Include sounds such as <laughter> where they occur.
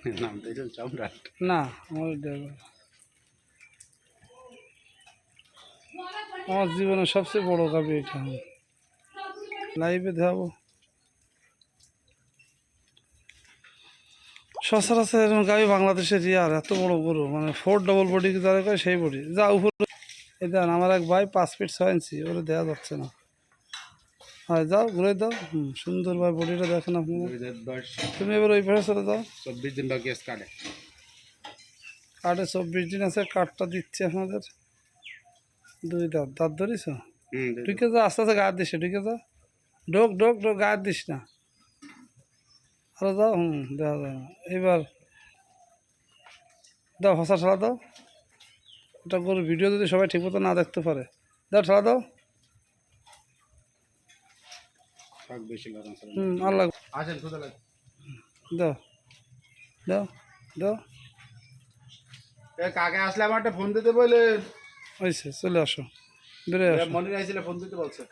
<laughs> নাম তো সম্রাট। না, আমার ড্রাইভার আমার জীবনের সবচেয়ে বড় গাবি এটা। লাইভে দেখাবো সচরাচর এরকম গাবি বাংলাদেশের রিয়ার এত বড় গরু মানে ফোর ডবল বডি যারা করে সেই বডি যা উপরে এই দেন, আমার এক ভাই পাঁচ ফিট ছয় ইঞ্চি ওরে দেওয়া যাচ্ছে না। হয় যাও ঘুরে দাও। হুম সুন্দর ভাই বডিটা দেখেন আপনি। তুমি এবার ওই পাশে চলে যাও। চব্বিশ দিন বাকি আছে কাটে কার্ডে চব্বিশ দিন আছে কার্ডটা দিচ্ছে আপনাদের। দুই দাঁত দাঁত ধরিস? ঢুকে যা আস্তে আস্তে গায়ে দিস ঢুকে যা। ঢোক ঢোক ঢোক গায়ে দিস না। আরও যাও হুম যায় না এবার দাও হসা ঠেলা দাও। ওটা করে ভিডিও যদি সবাই ঠিক মতো না দেখতে পারে। দাও ঠেলা দাও। শাক বেশি হুম আসেন লাগে। দাও দাও দাও। কাকে আসলে আমার একটা ফোন দিতে বলে ওইসে চলে আসো। বেড়ে আসো। মনে রাখছিল ফোন দিতে বলছে।